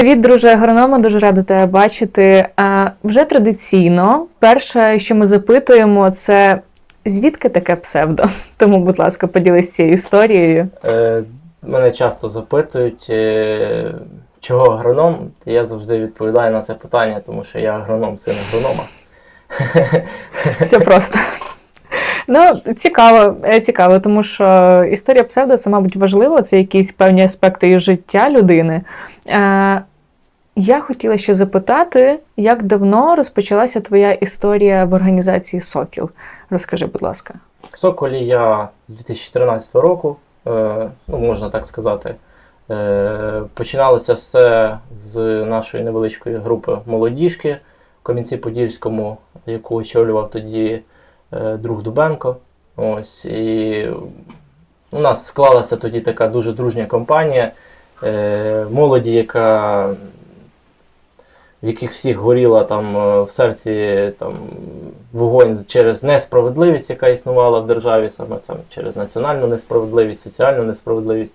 Привіт, друже агронома, дуже рада тебе бачити. А, вже традиційно, перше, що ми запитуємо, це звідки таке псевдо? Тому, будь ласка, поділись цією історією. Е, мене часто запитують, е, чого агроном. Я завжди відповідаю на це питання, тому що я агроном, син агронома. Все просто. Ну, цікаво, е, цікаво, тому що історія псевдо це, мабуть, важливо, це якісь певні аспекти життя людини. Е, я хотіла ще запитати, як давно розпочалася твоя історія в організації Сокіл? Розкажи, будь ласка. В Соколі я з 2014 року, е, ну можна так сказати, е, починалося все з нашої невеличкої групи молодіжки в Кам'янці-Подільському, яку очолював тоді е, друг Дубенко. Ось, і у нас склалася тоді така дуже дружня компанія молоді, яка в яких всіх горіла там е, в серці там, вогонь через несправедливість, яка існувала в державі, саме там через національну несправедливість, соціальну несправедливість.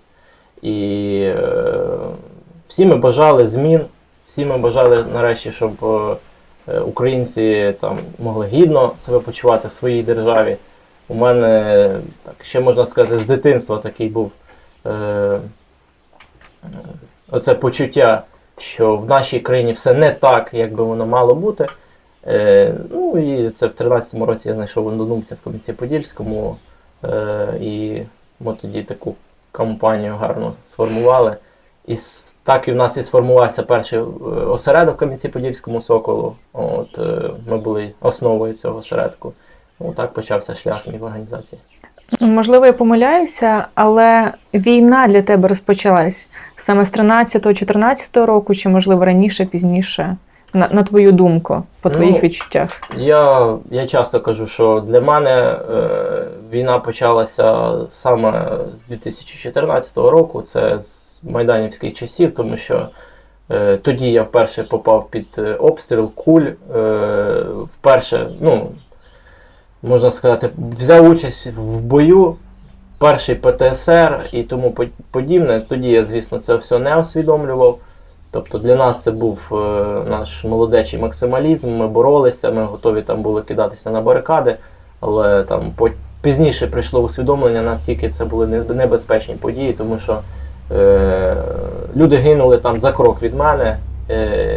І е, всі ми бажали змін, всі ми бажали нарешті, щоб е, українці там могли гідно себе почувати в своїй державі. У мене так ще можна сказати, з дитинства такий був е, оце почуття що в нашій країні все не так, як би воно мало бути. Е, ну і це в 13-му році я знайшов однодумця в Кам'янці-Подільському, е, і ми тоді таку кампанію гарно сформували. І так і в нас і сформувався перший е, осередок в Кам'янці-Подільському Соколу. От, е, ми були основою цього осередку. Ну, так почався шлях мій в організації. Можливо, я помиляюся, але війна для тебе розпочалась саме з 13-14 року, чи можливо раніше, пізніше? На, на твою думку, по твоїх Ну, відчуттях. Я, я часто кажу, що для мене е, війна почалася саме з 2014 року, це з майданівських часів, тому що е, тоді я вперше попав під е, обстріл куль. Е, вперше, ну, можна сказати, взяв участь в бою, перший ПТСР і тому подібне. Тоді я, звісно, це все не усвідомлював. Тобто для нас це був е, наш молодечий максималізм. Ми боролися, ми готові там були кидатися на барикади, але там по- пізніше прийшло усвідомлення, наскільки це були небезпечні події, тому що е, люди гинули там за крок від мене, е,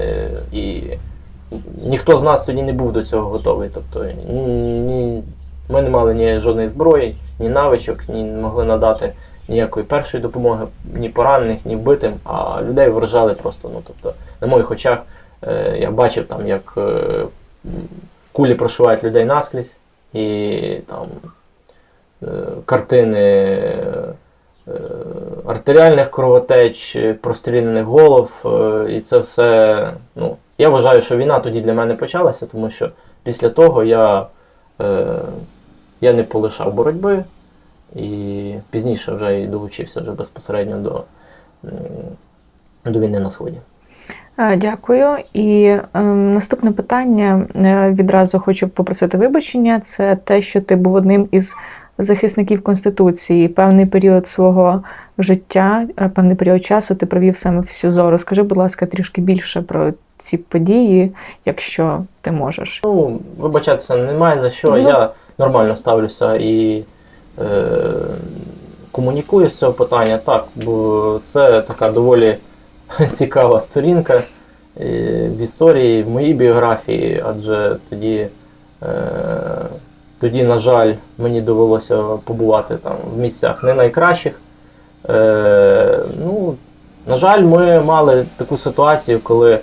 ніхто з нас тоді не був до цього готовий. Тобто ні, ми не мали ні жодної зброї, ні навичок, ні не могли надати ніякої першої допомоги, ні поранених, ні вбитим, а людей вражали просто. Ну, тобто, на моїх очах е, я бачив, там, як е, кулі прошивають людей наскрізь, і там е, картини е, артеріальних кровотеч, простріляних голов, е, і це все. Ну, я вважаю, що війна тоді для мене почалася, тому що після того я, е, я не полишав боротьби. І пізніше вже і долучився вже безпосередньо до, до війни на Сході. Е, Дякую. І ем, наступне питання е, відразу хочу попросити вибачення. Це те, що ти був одним із захисників Конституції. Певний період свого життя, е, певний період часу ти провів саме в СІЗО. Розкажи, будь ласка, трішки більше про ці події, якщо ти можеш. Ну, вибачатися немає за що. Ну. Я нормально ставлюся і е, комунікую з цього питання. Так, бо це така доволі цікава сторінка е, в історії, в моїй біографії, адже тоді, е, тоді, на жаль, мені довелося побувати там в місцях не найкращих. Е, ну, на жаль, ми мали таку ситуацію, коли е,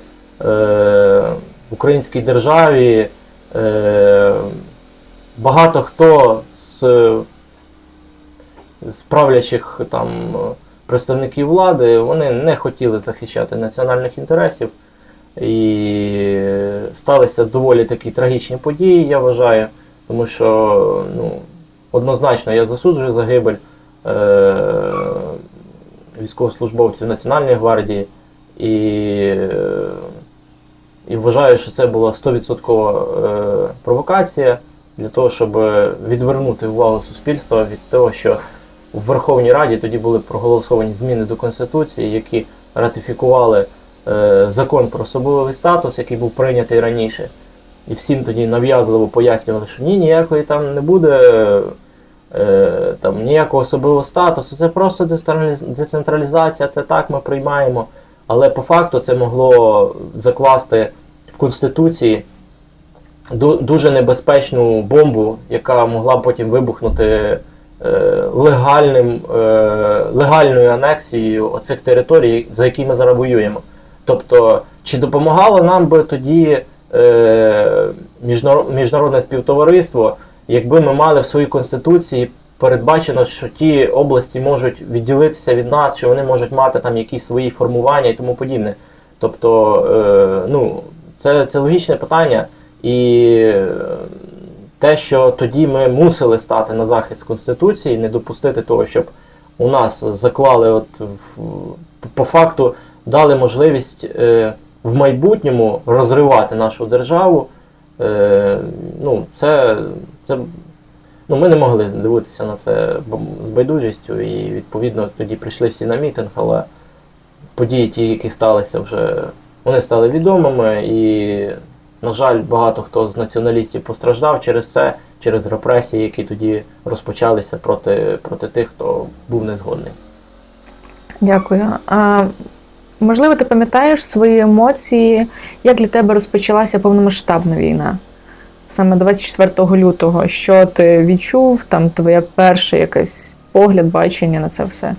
в українській державі е, багато хто з, з правлячих там представників влади вони не хотіли захищати національних інтересів. І сталися доволі такі трагічні події, я вважаю, тому що ну, однозначно я засуджую загибель е, військовослужбовців Національної гвардії і, е, і вважаю, що це була 100% е, провокація для того, щоб відвернути увагу суспільства від того, що в Верховній Раді тоді були проголосовані зміни до Конституції, які ратифікували е, закон про особливий статус, який був прийнятий раніше. І всім тоді нав'язливо пояснювали, що ні, ніякої там не буде е, там, ніякого особливого статусу, це просто децентралізація, це так ми приймаємо. Але по факту це могло закласти в Конституції дуже небезпечну бомбу, яка могла потім вибухнути е, легальним, е, легальною анексією оцих територій, за які ми зараз воюємо. Тобто, чи допомагало нам би тоді міжнародне співтовариство, якби ми мали в своїй конституції передбачено, що ті області можуть відділитися від нас, що вони можуть мати там якісь свої формування і тому подібне. Тобто, е, ну, це, це логічне питання. І е, те, що тоді ми мусили стати на захист Конституції, не допустити того, щоб у нас заклали, от по факту дали можливість е, в майбутньому розривати нашу державу. Е, ну, це, це, ну, ми не могли дивитися на це з байдужістю, і відповідно тоді прийшли всі на мітинг, але події, ті, які сталися вже, вони стали відомими, і, на жаль, багато хто з націоналістів постраждав через це, через репресії, які тоді розпочалися проти, проти тих, хто був незгодний. Дякую. Можливо, ти пам'ятаєш свої емоції, як для тебе розпочалася повномасштабна війна? Саме 24 лютого. Що ти відчув? Там твоя перша якась погляд, бачення на це все?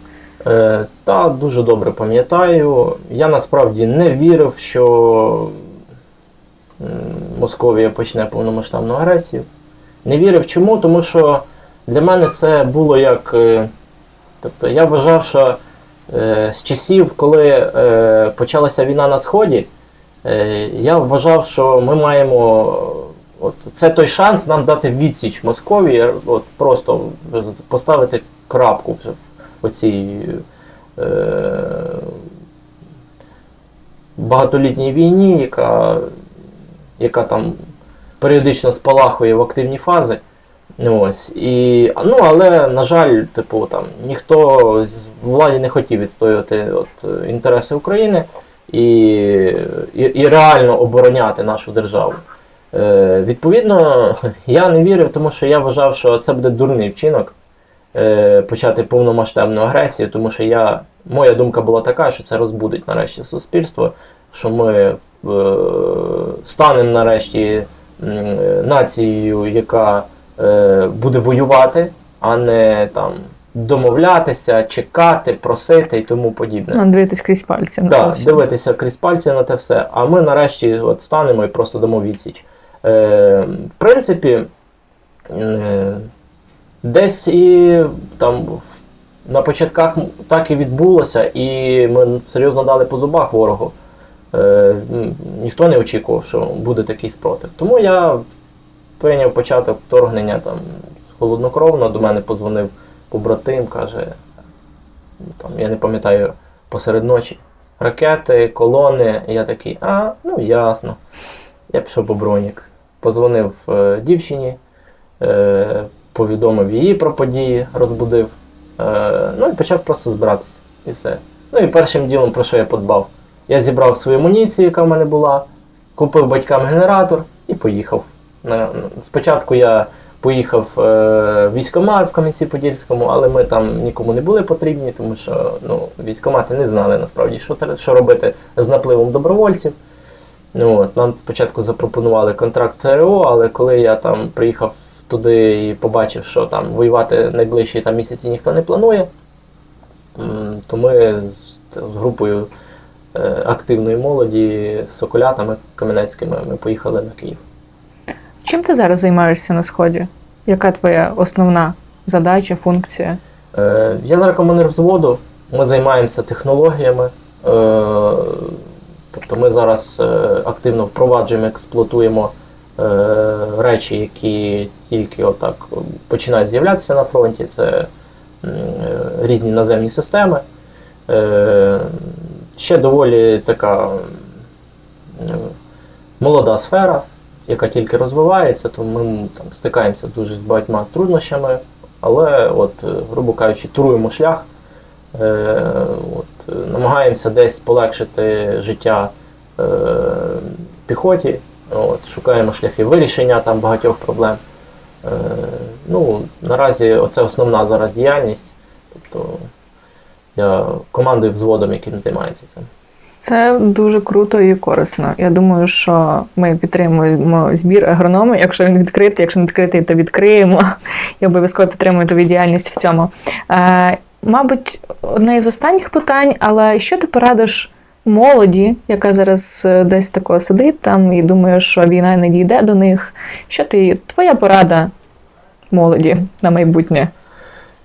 Е, та дуже добре пам'ятаю. Я насправді не вірив, що Московія почне повномасштабну агресію. Не вірив чому, тому що для мене це було як. е, Тобто я вважав, що з часів, коли е, почалася війна на Сході, е, я вважав, що ми маємо. От, це той шанс нам дати відсіч Московії, от, просто поставити крапку вже в оцій е, багатолітній війні, яка, яка там періодично спалахує в активні фази. Ну, Ось. І, ну, але, на жаль, типу, там, ніхто з владі не хотів відстоювати от, е, інтереси України і, і, і реально обороняти нашу державу. Е, відповідно, я не вірив, тому що я вважав, що це буде дурний вчинок е, почати повномасштабну агресію, тому що я, моя думка була така, що це розбудить нарешті суспільство, що ми е, станемо нарешті м, нацією, яка е, буде воювати, а не там домовлятися, чекати, просити і тому подібне. Ну, дивитись крізь пальці. на Да, дивитися крізь пальці на те все. А ми нарешті от станемо і просто дамо відсіч. Е, в принципі, е, десь і там на початках так і відбулося, і ми серйозно дали по зубах ворогу. Е, ніхто не очікував, що буде такий спротив. Тому я прийняв початок вторгнення там холоднокровно. До мене позвонив побратим, каже, там, я не пам'ятаю, посеред ночі. Ракети, колони. І я такий, а, ну ясно. Я пішов по бронік. Позвонив е, дівчині, е, повідомив її про події, розбудив. Е, ну і почав просто збиратися. І все. Ну і першим ділом, про що я подбав? Я зібрав свою амуніцію, яка в мене була, купив батькам генератор і поїхав. Спочатку я поїхав е, в військкомат в Кам'янці-Подільському, але ми там нікому не були потрібні, тому що ну, військкомати не знали насправді, що, що робити з напливом добровольців. Ну, от, нам спочатку запропонували контракт ЦРО, але коли я там приїхав туди і побачив, що там воювати найближчі там, місяці ніхто не планує, то ми з, з групою е, активної молоді, з соколятами кам'янецькими, ми поїхали на Київ. Чим ти зараз займаєшся на сході? Яка твоя основна задача, функція? Е, Я зараз командир взводу, ми займаємося технологіями. Е, Тобто ми зараз е, активно впроваджуємо, експлуатуємо е, речі, які тільки отак починають з'являтися на фронті. Це е, різні наземні системи. Е, Ще доволі така м, молода сфера, яка тільки розвивається, тому ми там стикаємося дуже з багатьма труднощами. Але, от, е, грубо кажучи, туруємо шлях Е, от, е, намагаємося десь полегшити життя е, піхоті, от, шукаємо шляхи вирішення там багатьох проблем. Е, ну, наразі це основна зараз діяльність. Тобто я командую взводом, яким займається цим. Це дуже круто і корисно. Я думаю, що ми підтримуємо збір агронома. Якщо він відкритий, якщо не відкритий, то відкриємо. Я обов'язково підтримую твою діяльність в цьому. Е, мабуть, одне із останніх питань, але що ти порадиш молоді, яка зараз е, десь тако сидить там і думає, що війна не дійде до них? Що ти, твоя порада молоді на майбутнє?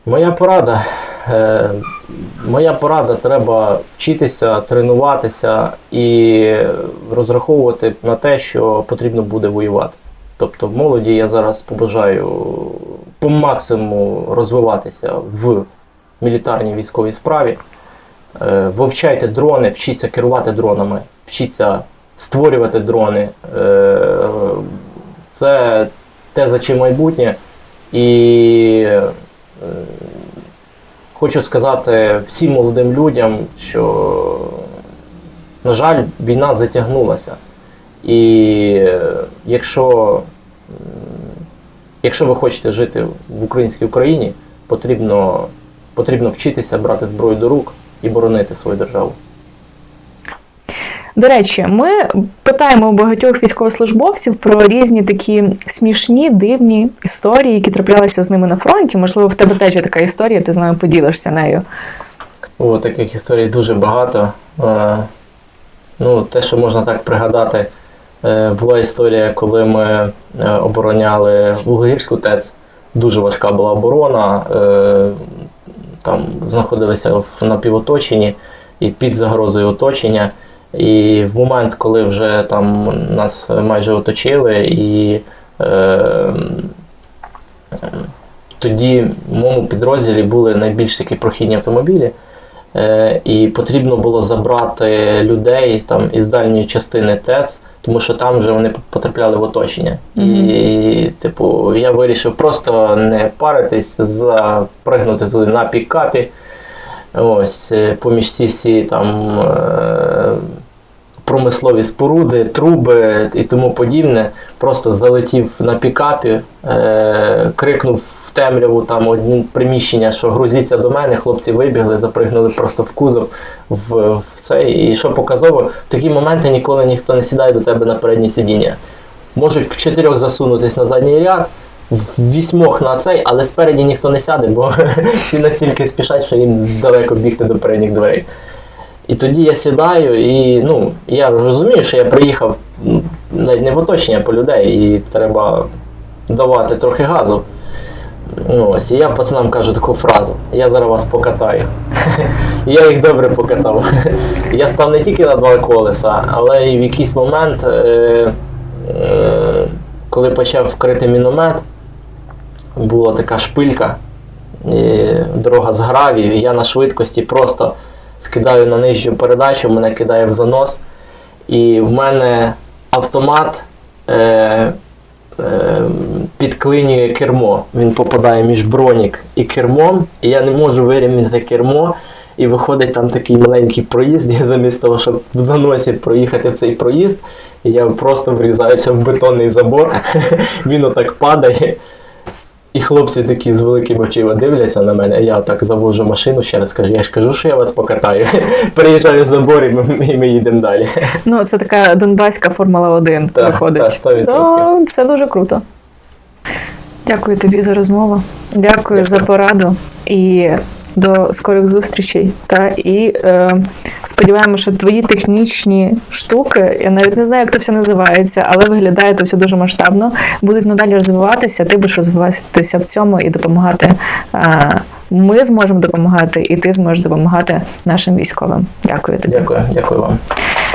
Моя порада. Е, моя порада треба вчитися, тренуватися і розраховувати на те, що потрібно буде воювати. Тобто в молоді я зараз побажаю по максимуму розвиватися в мілітарній військовій справі. Е, вивчайте дрони, вчіться керувати дронами, вчіться створювати дрони. Е, це те, за чим майбутнє. І хочу сказати всім молодим людям, що, на жаль, війна затягнулася. І якщо, якщо ви хочете жити в українській Україні, потрібно, потрібно вчитися брати зброю до рук і боронити свою державу. До речі, ми питаємо у багатьох військовослужбовців про різні такі смішні, дивні історії, які траплялися з ними на фронті. Можливо, в тебе теж є така історія, ти з нами поділишся нею. О, таких історій дуже багато. Е, ну, те, що можна так пригадати, е, була історія, коли ми е, обороняли Вуглегірську ТЕЦ. Дуже важка була оборона. Там знаходилися в напівоточенні і під загрозою оточення. І в момент, коли вже там нас майже оточили, і е, тоді в моєму підрозділі були найбільш такі прохідні автомобілі. Е, і потрібно було забрати людей там із дальньої частини ТЕЦ, тому що там вже вони потрапляли в оточення. І, типу, я вирішив просто не паритись, запригнути туди на пікапі. Ось, е, поміж ці всі там е, промислові споруди, труби і тому подібне. Просто залетів на пікапі, е, крикнув в темряву там одні приміщення, що грузіться до мене. Хлопці вибігли, запригнули просто в кузов в, в цей. І що показово, в такі моменти ніколи ніхто не сідає до тебе на переднє сидіння. Можуть в чотирьох засунутись на задній ряд. Вісьмох на цей, але спереді ніхто не сяде, бо всі настільки спішать, що їм далеко бігти до передніх дверей. І тоді я сідаю, і ну, я розумію, що я приїхав навіть не в оточення по людей, і треба давати трохи газу. Ну, Ось, і я пацанам кажу таку фразу: я зараз вас покатаю. Я їх добре покатав. Я став не тільки на два колеса, але й в якийсь момент, е, е, коли почав вкрити міномет, була така шпилька, і дорога з гравію, і я на швидкості просто скидаю на нижню передачу, мене кидає в занос. І в мене автомат е, е, підклинює кермо. Він попадає між бронік і кермом, і я не можу вирівняти кермо. І виходить там такий маленький проїзд, і замість того, щоб в заносі проїхати в цей проїзд, я просто врізаюся в бетонний забор, він отак падає. І хлопці такі з великими очима дивляться на мене, я так завожу машину, ще раз кажу, я ж кажу, що я вас покатаю. Приїжджаю забор і ми, і ми їдемо далі. Ну, це така донбаська Формула 1 Так, виходить. так, 100%. Ну, це дуже круто. Дякую тобі за розмову. Дякую, Дякую. за пораду і до скорих зустрічей. Та і е, сподіваємося, що твої технічні штуки, я навіть не знаю, як це все називається, але виглядає це все дуже масштабно. Будуть надалі розвиватися. Ти будеш розвиватися в цьому і допомагати. Е, ми зможемо допомагати, і ти зможеш допомагати нашим військовим. Дякую тобі. Дякую, дякую вам.